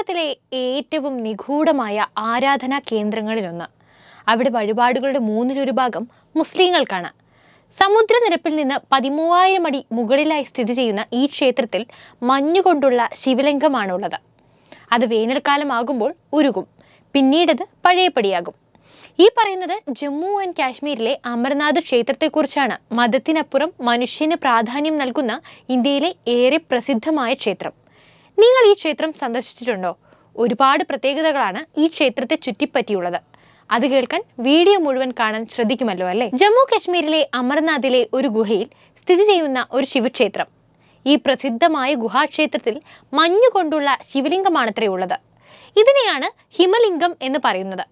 ലോകത്തിലെ ഏറ്റവും നിഗൂഢമായ ആരാധനാ കേന്ദ്രങ്ങളിലൊന്ന്. അവിടെ വഴിപാടുകളുടെ മൂന്നിലൊരു ഭാഗം മുസ്ലിങ്ങൾക്കാണ്. സമുദ്രനിരപ്പിൽ നിന്ന് പതിമൂവായിരം അടി മുകളിലായി സ്ഥിതി ചെയ്യുന്ന ഈ ക്ഷേത്രത്തിൽ മഞ്ഞുകൊണ്ടുള്ള ശിവലിംഗമാണുള്ളത്. അത് വേനൽക്കാലമാകുമ്പോൾ ഉരുകും. പിന്നീടത് പഴയപടിയാകും. ഈ പറയുന്നത് ജമ്മു ആൻഡ് കാശ്മീരിലെ അമർനാഥ് ക്ഷേത്രത്തെക്കുറിച്ചാണ്. മതത്തിനപ്പുറം മനുഷ്യന് പ്രാധാന്യം നൽകുന്ന ഇന്ത്യയിലെ ഏറെ പ്രസിദ്ധമായ ക്ഷേത്രം. നിങ്ങൾ ഈ ക്ഷേത്രം സന്ദർശിച്ചിട്ടുണ്ടോ? ഒരുപാട് പ്രത്യേകതകളാണ് ഈ ക്ഷേത്രത്തെ ചുറ്റിപ്പറ്റിയുള്ളത്. അത് കേൾക്കാൻ വീഡിയോ മുഴുവൻ കാണാൻ ശ്രദ്ധിക്കുമല്ലോ അല്ലേ? ജമ്മു കാശ്മീരിലെ അമർനാഥിലെ ഒരു ഗുഹയിൽ സ്ഥിതി ചെയ്യുന്ന ഒരു ശിവക്ഷേത്രം. ഈ പ്രസിദ്ധമായ ഗുഹാക്ഷേത്രത്തിൽ മഞ്ഞുകൊണ്ടുള്ള ശിവലിംഗമാണത്രേ ഉള്ളത്. ഇതിനെയാണ് ഹിമലിംഗം എന്ന് പറയുന്നത്.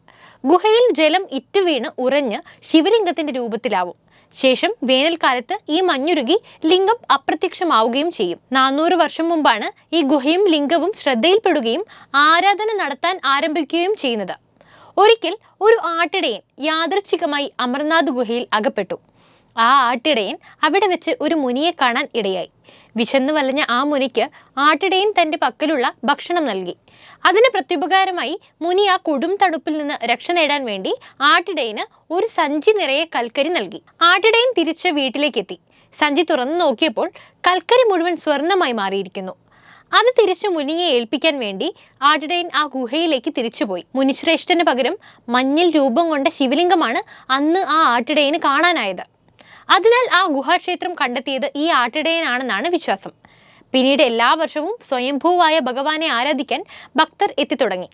ഗുഹയിൽ ജലം ഇറ്റുവീണ് ഉറഞ്ഞ് ശിവലിംഗത്തിന്റെ രൂപത്തിലാവും. ശേഷം വേനൽക്കാലത്ത് ഈ മഞ്ഞുരുകി ലിംഗം അപ്രത്യക്ഷമാവുകയും ചെയ്യും. നാനൂറ് വർഷം മുമ്പാണ് ഈ ഗുഹയും ലിംഗവും ശ്രദ്ധയിൽപ്പെടുകയും ആരാധന നടത്താൻ ആരംഭിക്കുകയും ചെയ്യുന്നത്. ഒരിക്കൽ ഒരു ആട്ടിടയൻ യാദൃച്ഛികമായി അമർനാഥ് ഗുഹയിൽ അകപ്പെട്ടു. ആ ആട്ടിടയൻ അവിടെ വെച്ച് ഒരു മുനിയെ കാണാൻ ഇടയായി. വിശന്നു വലഞ്ഞ ആ മുനിക്ക് ആട്ടിടയൻ തന്റെ പക്കലുള്ള ഭക്ഷണം നൽകി. അതിന് പ്രത്യുപകാരമായി മുനി ആ കൊടും തണുപ്പിൽ നിന്ന് രക്ഷ നേടാൻ വേണ്ടി ആട്ടിടയന് ഒരു സഞ്ചി നിറയെ കൽക്കരി നൽകി. ആട്ടിടയൻ തിരിച്ച് വീട്ടിലേക്കെത്തി സഞ്ചി തുറന്നു നോക്കിയപ്പോൾ കൽക്കരി മുഴുവൻ സ്വർണമായി മാറിയിരിക്കുന്നു. അത് തിരിച്ച് മുനിയെ ഏൽപ്പിക്കാൻ വേണ്ടി ആട്ടിടയൻ ആ ഗുഹയിലേക്ക് തിരിച്ചുപോയി മുനിശ്രേഷ്ഠന് പകരം മഞ്ഞിൽ രൂപം കൊണ്ട ശിവലിംഗമാണ് അന്ന് ആ ആട്ടിടയന് കാണാനായത്. അതിനാൽ ആ ഗുഹാക്ഷേത്രം കണ്ടെത്തിയത് ഈ ആട്ടിടയനാണെന്നാണ് വിശ്വാസം. പിന്നീട് എല്ലാ വർഷവും സ്വയംഭൂവായ ഭഗവാനെ ആരാധിക്കാൻ ഭക്തർ എത്തിത്തുടങ്ങി.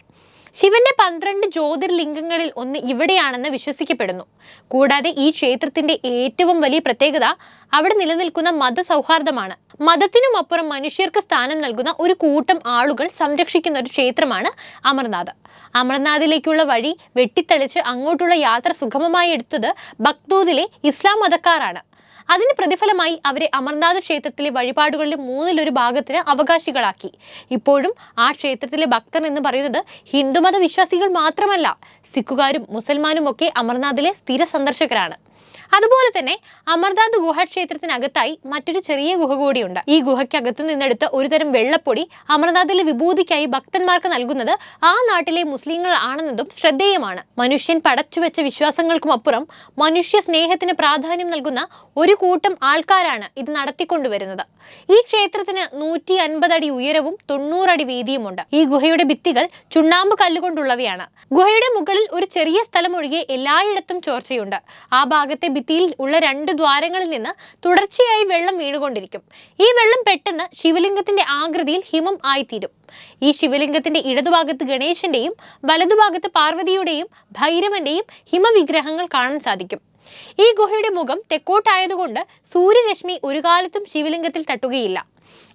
ശിവന്റെ പന്ത്രണ്ട് ജ്യോതിർലിംഗങ്ങളിൽ ഒന്ന് ഇവിടെയാണെന്ന് വിശ്വസിക്കപ്പെടുന്നു. കൂടാതെ ഈ ക്ഷേത്രത്തിന്റെ ഏറ്റവും വലിയ പ്രത്യേകത അവിടെ നിലനിൽക്കുന്ന മതസൗഹാർദ്ദമാണ്. മതത്തിനുമപ്പുറം മനുഷ്യർക്ക് സ്ഥാനം നൽകുന്ന ഒരു കൂട്ടം ആളുകൾ സംരക്ഷിക്കുന്ന ഒരു ക്ഷേത്രമാണ് അമർനാഥ്. അമർനാഥിലേക്കുള്ള വഴി വെട്ടിത്തെളിച്ച് അങ്ങോട്ടുള്ള യാത്ര സുഗമമായി എടുത്തത് ബക്തൂദിലെ ഇസ്ലാം മതക്കാരാണ്. അതിന് പ്രതിഫലമായി അവരെ അമർനാഥ് ക്ഷേത്രത്തിലെ വഴിപാടുകളുടെ മൂന്നിലൊരു ഭാഗത്തിന് അവകാശികളാക്കി. ഇപ്പോഴും ആ ക്ഷേത്രത്തിലെ ഭക്തർ എന്ന് പറയുന്നത് ഹിന്ദുമത വിശ്വാസികൾ മാത്രമല്ല സിഖുകാരും മുസൽമാനും ഒക്കെ അമർനാഥിലെ സ്ഥിര സന്ദർശകരാണ്. അതുപോലെ തന്നെ അമർനാഥ് ഗുഹാക്ഷേത്രത്തിനകത്തായി മറ്റൊരു ചെറിയ ഗുഹ കൂടിയുണ്ട്. ഈ ഗുഹയ്ക്കകത്തു നിന്നെടുത്ത ഒരുതരം വെള്ളപ്പൊടി അമർനാഥിലെ വിഭൂതിക്കായി ഭക്തന്മാർക്ക് നൽകുന്നത് ആ നാട്ടിലെ മുസ്ലിങ്ങൾ ആണെന്നതും ശ്രദ്ധേയമാണ്. മനുഷ്യൻ പടച്ചുവെച്ച വിശ്വാസങ്ങൾക്കും അപ്പുറം മനുഷ്യ സ്നേഹത്തിന് പ്രാധാന്യം നൽകുന്ന ഒരു കൂട്ടം ആൾക്കാരാണ് ഇത് നടത്തിക്കൊണ്ടുവരുന്നത്. ഈ ക്ഷേത്രത്തിന് നൂറ്റി അൻപത് അടി ഉയരവും തൊണ്ണൂറടി വീതിയുമുണ്ട്. ഈ ഗുഹയുടെ ഭിത്തികൾ ചുണ്ണാമ്പ് കല്ലുകൊണ്ടുള്ളവയാണ്. ഗുഹയുടെ മുകളിൽ ഒരു ചെറിയ സ്ഥലം ഒഴികെ എല്ലായിടത്തും ചോർച്ചയുണ്ട്. ആ ഭാഗത്തെ ഭിത്തിയിൽ ഉള്ള രണ്ട് ദ്വാരങ്ങളിൽ നിന്ന് തുടർച്ചയായി വെള്ളം വീണുകൊണ്ടിരിക്കും. ഈ വെള്ളം പെട്ടെന്ന് ശിവലിംഗത്തിന്റെ ആകൃതിയിൽ ഹിമം ആയിത്തീരും. ഈ ശിവലിംഗത്തിന്റെ ഇടതുഭാഗത്ത് ഗണേശന്റെയും വലതുഭാഗത്ത് പാർവതിയുടെയും ഭൈരവന്റെയും ഹിമവിഗ്രഹങ്ങൾ കാണാൻ സാധിക്കും. ഈ ഗുഹയുടെ മുഖം തെക്കോട്ടായതുകൊണ്ട് സൂര്യരശ്മി ഒരു കാലത്തും ശിവലിംഗത്തിൽ തട്ടുകയില്ല.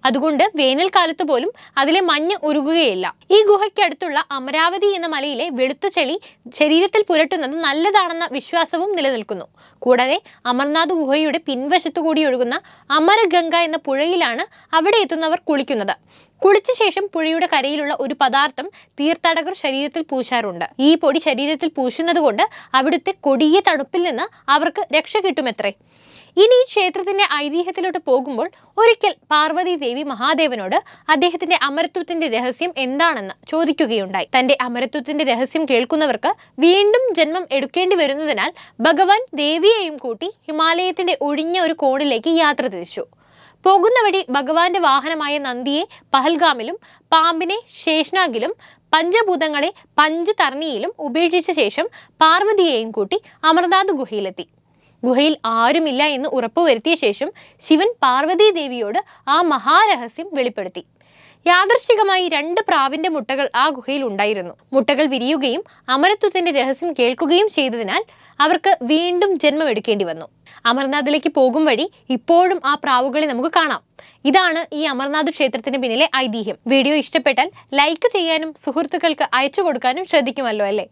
അതുകൊണ്ട് വേനൽക്കാലത്ത് പോലും അതിലെ മഞ്ഞ് ഉരുകുകയില്ല. ഈ ഗുഹയ്ക്കടുത്തുള്ള അമരാവതി എന്ന മലയിലെ വെളുത്ത ചെളി ശരീരത്തിൽ പുരട്ടുന്നത് നല്ലതാണെന്ന വിശ്വാസവും നിലനിൽക്കുന്നു. കൂടാതെ അമർനാഥ് ഗുഹയുടെ പിൻവശത്തു കൂടി ഒഴുകുന്ന അമരഗംഗ എന്ന പുഴയിലാണ് അവിടെ എത്തുന്നവർ കുളിക്കുന്നത്. കുളിച്ച ശേഷം പുഴയുടെ കരയിലുള്ള ഒരു പദാർത്ഥം തീർത്ഥാടകർ ശരീരത്തിൽ പൂശാറുണ്ട്. ഈ പൊടി ശരീരത്തിൽ പൂശുന്നത് കൊണ്ട് അവിടുത്തെ കൊടിയ തണുപ്പിൽ നിന്ന് അവർക്ക് രക്ഷ കിട്ടുമത്രേ? ഇനി ഈ ക്ഷേത്രത്തിന്റെ ഐതിഹ്യത്തിലോട്ട് പോകുമ്പോൾ ഒരിക്കൽ പാർവതി ദേവി മഹാദേവനോട് അദ്ദേഹത്തിന്റെ അമരത്വത്തിന്റെ രഹസ്യം എന്താണെന്ന് ചോദിക്കുകയുണ്ടായി. തന്റെ അമരത്വത്തിന്റെ രഹസ്യം കേൾക്കുന്നവർക്ക് വീണ്ടും ജന്മം എടുക്കേണ്ടി വരുന്നതിനാൽ ഭഗവാൻ ദേവിയെയും കൂട്ടി ഹിമാലയത്തിന്റെ ഒഴിഞ്ഞ ഒരു കോണിലേക്ക് യാത്ര തിരിച്ചു. പോകുന്ന വഴി ഭഗവാന്റെ വാഹനമായ നന്ദിയെ പഹൽഗാമിലും പാമ്പിനെ ശേഷനാഗിലും പഞ്ചഭൂതങ്ങളെ പഞ്ചതർണിയിലും ഉപേക്ഷിച്ച ശേഷം പാർവതിയെയും കൂട്ടി അമർനാഥ് ഗുഹയിലെത്തി. ഗുഹയിൽ ആരുമില്ല എന്ന് ഉറപ്പുവരുത്തിയ ശേഷം ശിവൻ പാർവതി ദേവിയോട് ആ മഹാരഹസ്യം വെളിപ്പെടുത്തി. യാദർശികമായി രണ്ട് പ്രാവിന്റെ മുട്ടകൾ ആ ഗുഹയിൽ ഉണ്ടായിരുന്നു. മുട്ടകൾ വിരിയുകയും അമരത്വത്തിന്റെ രഹസ്യം കേൾക്കുകയും ചെയ്തതിനാൽ അവർക്ക് വീണ്ടും ജന്മമെടുക്കേണ്ടി വന്നു. അമർനാഥിലേക്ക് പോകും വഴി ഇപ്പോഴും ആ പ്രാവുകളെ നമുക്ക് കാണാം. ഇതാണ് ഈ അമർനാഥ് ക്ഷേത്രത്തിന് പിന്നിലെ ഐതിഹ്യം. വീഡിയോ ഇഷ്ടപ്പെട്ടാൽ ലൈക്ക് ചെയ്യാനും സുഹൃത്തുക്കൾക്ക് അയച്ചു കൊടുക്കാനും ശ്രദ്ധിക്കുമല്ലോ അല്ലേ?